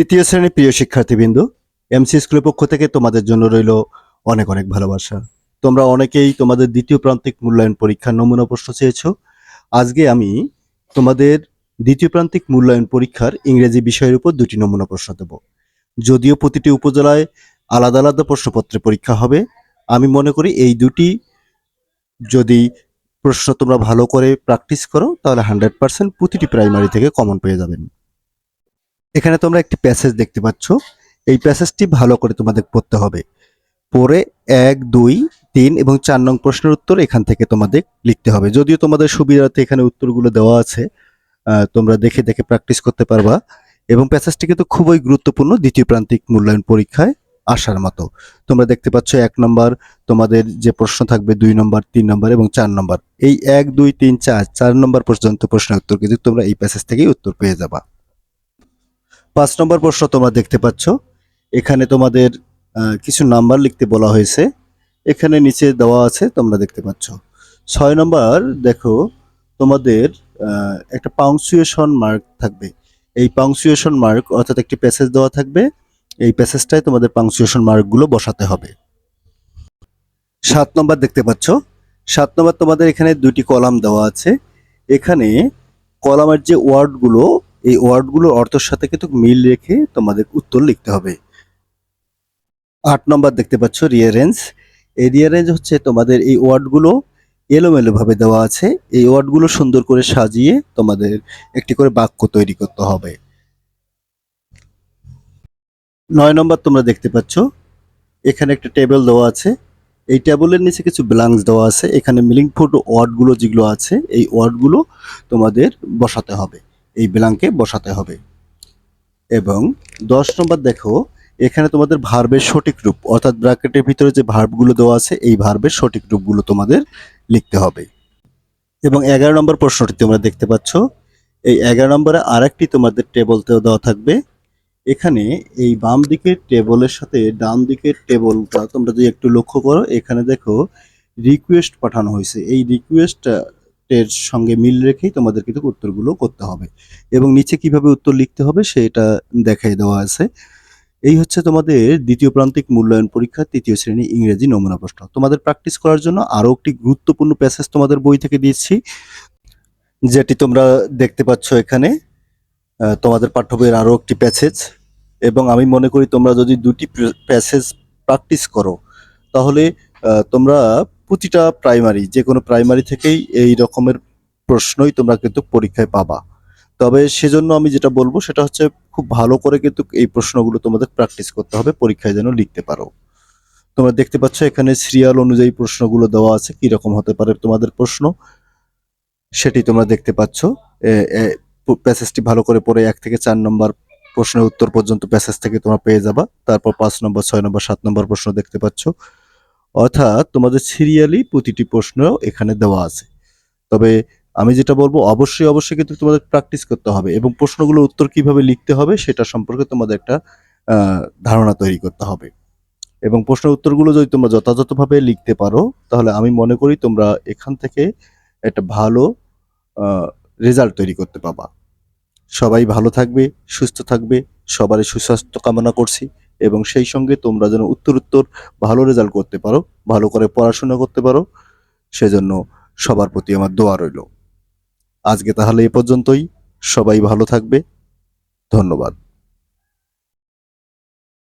তৃতীয় শ্রেণির প্রিয় শিক্ষার্থীবৃন্দ এমসি স্কুলের পক্ষ থেকে তোমাদের জন্য রইল অনেক অনেক ভালোবাসা। তোমরা অনেকেই তোমাদের দ্বিতীয় প্রান্তিক মূল্যায়ন পরীক্ষার নমুনা প্রশ্ন চেয়েছ। আজকে আমি তোমাদের দ্বিতীয় প্রান্তিক মূল্যায়ন পরীক্ষার ইংরেজি বিষয়ের উপর দুটি নমুনা প্রশ্ন দেব। যদিও প্রতিটি উপজেলায় আলাদা আলাদা প্রশ্নপত্রে পরীক্ষা হবে, আমি মনে করি এই দুটি যদি প্রশ্ন তোমরা ভালো করে প্র্যাকটিস করো, তাহলে হান্ড্রেড পার্সেন্ট প্রতিটি প্রাইমারি থেকে কমন পেয়ে যাবেন। এখানে তোমরা একটি প্যাসেজ দেখতে পাচ্ছ। এই প্যাসেজটি ভালো করে তোমাদের পড়তে হবে। পরে এক, দুই, তিন এবং চার নং প্রশ্নের উত্তর এখান থেকে তোমাদের লিখতে হবে। যদিও তোমাদের সুবিধার্থে এখানে উত্তরগুলো দেওয়া আছে তোমরা দেখে দেখে প্র্যাকটিস করতে পারবা এবং প্যাসেজটি কিন্তু খুবই গুরুত্বপূর্ণ দ্বিতীয় প্রান্তিক মূল্যায়ন পরীক্ষায় আসার মতো। তোমরা দেখতে পাচ্ছ এক নম্বর, তোমাদের যে প্রশ্ন থাকবে দুই নম্বর, তিন নম্বর এবং চার নম্বর। এই এক, দুই, তিন, চার চার নম্বর পর্যন্ত প্রশ্নের উত্তর কিন্তু তোমরা এই প্যাসেজ থেকেই উত্তর পেয়ে যাবা। পাঁচ নম্বর প্রশ্ন তোমরা দেখতে পাচ্ছ। এখানে তোমাদের কিছু নাম্বার লিখতে বলা হয়েছে। এখানে নিচে দেওয়া আছে, তোমরা দেখতে পাচ্ছ। ছয় নম্বর, দেখো, তোমাদের একটা পাংচুয়েশন মার্ক থাকবে। এই পাংচুয়েশন মার্ক অর্থাৎ একটি প্যাসেজ দেওয়া থাকবে। এই প্যাসেজটাই তোমাদের পাংচুয়েশন মার্কগুলো বসাতে হবে। সাত নম্বর দেখতে পাচ্ছ। সাত নম্বর তোমাদের এখানে দুটি কলাম দেওয়া আছে। এখানে কলামের যে ওয়ার্ডগুলো এই ওয়ার্ডগুলোর অর্থের সাথে কিন্তু মিল রেখে তোমাদের উত্তর লিখতে হবে। আট নম্বর দেখতে পাচ্ছ রিয়ারেঞ্জ এই রিয়ারেঞ্জ হচ্ছে তোমাদের এই ওয়ার্ডগুলো এলোমেলো ভাবে দেওয়া আছে। এই ওয়ার্ডগুলো সুন্দর করে সাজিয়ে তোমাদের একটি করে বাক্য তৈরি করতে হবে। নয় নম্বর তোমরা দেখতে পাচ্ছ, এখানে একটা টেবিল দেওয়া আছে। এই টেবিলের নিচে কিছু ব্ল্যাঙ্কস দেওয়া আছে। এখানে মিলিংফুড ওয়ার্ডগুলো যেগুলো আছে, এই ওয়ার্ডগুলো তোমাদের বসাতে হবে। এই ব্ল্যাঙ্কে বসাতে হবে। এবং দশ নম্বর দেখো, এখানে তোমাদের ভার্বের সঠিক রূপ, অর্থাৎ ব্র্যাকেটের ভিতরে যে ভার্বগুলো দেওয়া আছে, এই ভার্বের সঠিক রূপগুলো তোমাদের লিখতে হবে। এবং এগারো নম্বর প্রশ্নটি তোমরা দেখতে পাচ্ছ, এই এগারো নম্বরে আরেকটি তোমাদের টেবলতেও দেওয়া থাকবে। এখানে এই বাম দিকের টেবলের সাথে ডান দিকের টেবলটা তোমরা যদি একটু লক্ষ্য করো, এখানে দেখো রিকোয়েস্ট পাঠানো হয়েছে। এই রিকোয়েস্ট এর সঙ্গে মিল রেখেই তোমাদের কিন্তু উত্তরগুলো করতে হবে। এবং নিচে কীভাবে উত্তর লিখতে হবে সেটা দেখাই দেওয়া আছে। এই হচ্ছে তোমাদের দ্বিতীয় প্রান্তিক মূল্যায়ন পরীক্ষা, তৃতীয় শ্রেণি ইংরেজি নমুনা প্রশ্ন। তোমাদের প্র্যাকটিস করার জন্য আরও একটি গুরুত্বপূর্ণ প্যাসেজ তোমাদের বই থেকে দিচ্ছি, যেটি তোমরা দেখতে পাচ্ছ এখানে। তোমাদের পাঠ্য বইয়ের আরও একটি প্যাসেজ। এবং আমি মনে করি তোমরা যদি দুটি প্যাসেজ প্র্যাকটিস করো, তাহলে তোমরা প্রতিটা প্রাইমারি যে কোনো প্রাইমারি থেকেই এই রকমের প্রশ্নই তোমরা কিন্তু পরীক্ষায় পাবা। তবে সেজন্য আমি যেটা বলব, সেটা হচ্ছে খুব ভালো করে কিন্তু এই প্রশ্নগুলো তোমাদের প্র্যাকটিস করতে হবে, পরীক্ষায় যেন লিখতে পারো। তোমরা দেখতে পাচ্ছ এখানে সিরিয়াল অনুযায়ী প্রশ্নগুলো দেওয়া আছে, কি রকম হতে পারে তোমাদের প্রশ্ন? সেটি তোমরা দেখতে পাচ্ছ। প্যাসেজটি ভালো করে পড়ে এক থেকে চার নম্বর প্রশ্নের উত্তর পর্যন্ত প্যাসেজ থেকে তোমরা পেয়ে যাবা। তারপর পাঁচ নম্বর, ছয় নম্বর, সাত নম্বর প্রশ্ন দেখতে পাচ্ছ। অর্থাৎ তোমাদের সিরিয়ালি প্রতিটি প্রশ্ন এখানে দেওয়া আছে। তবে আমি যেটা বলব, অবশ্যই অবশ্যই কিন্তু তোমাদের প্র্যাকটিস করতে হবে এবং প্রশ্নগুলোর উত্তর কীভাবে লিখতে হবে সেটা সম্পর্কে তোমাদের একটা ধারণা তৈরি করতে হবে। এবং প্রশ্নের উত্তরগুলো যদি তোমরা যথাযথভাবে লিখতে পারো, তাহলে আমি মনে করি তোমরা এখান থেকে একটা ভালো রেজাল্ট তৈরি করতে পাবা সবাই ভালো থাকবে, সুস্থ থাকবে, সবারই সুস্বাস্থ্য কামনা করছি। এবং সেই সঙ্গে তোমরা যেন উত্তরোত্তর উত্তর ভালো রেজাল্ট করতে পারো, ভালো করে পড়াশোনা করতে পারো, সেজন্য সবার প্রতি আমার দোয়া রইল। আজকে তাহলে এ পর্যন্তই। সবাই ভালো থাকবে। ধন্যবাদ।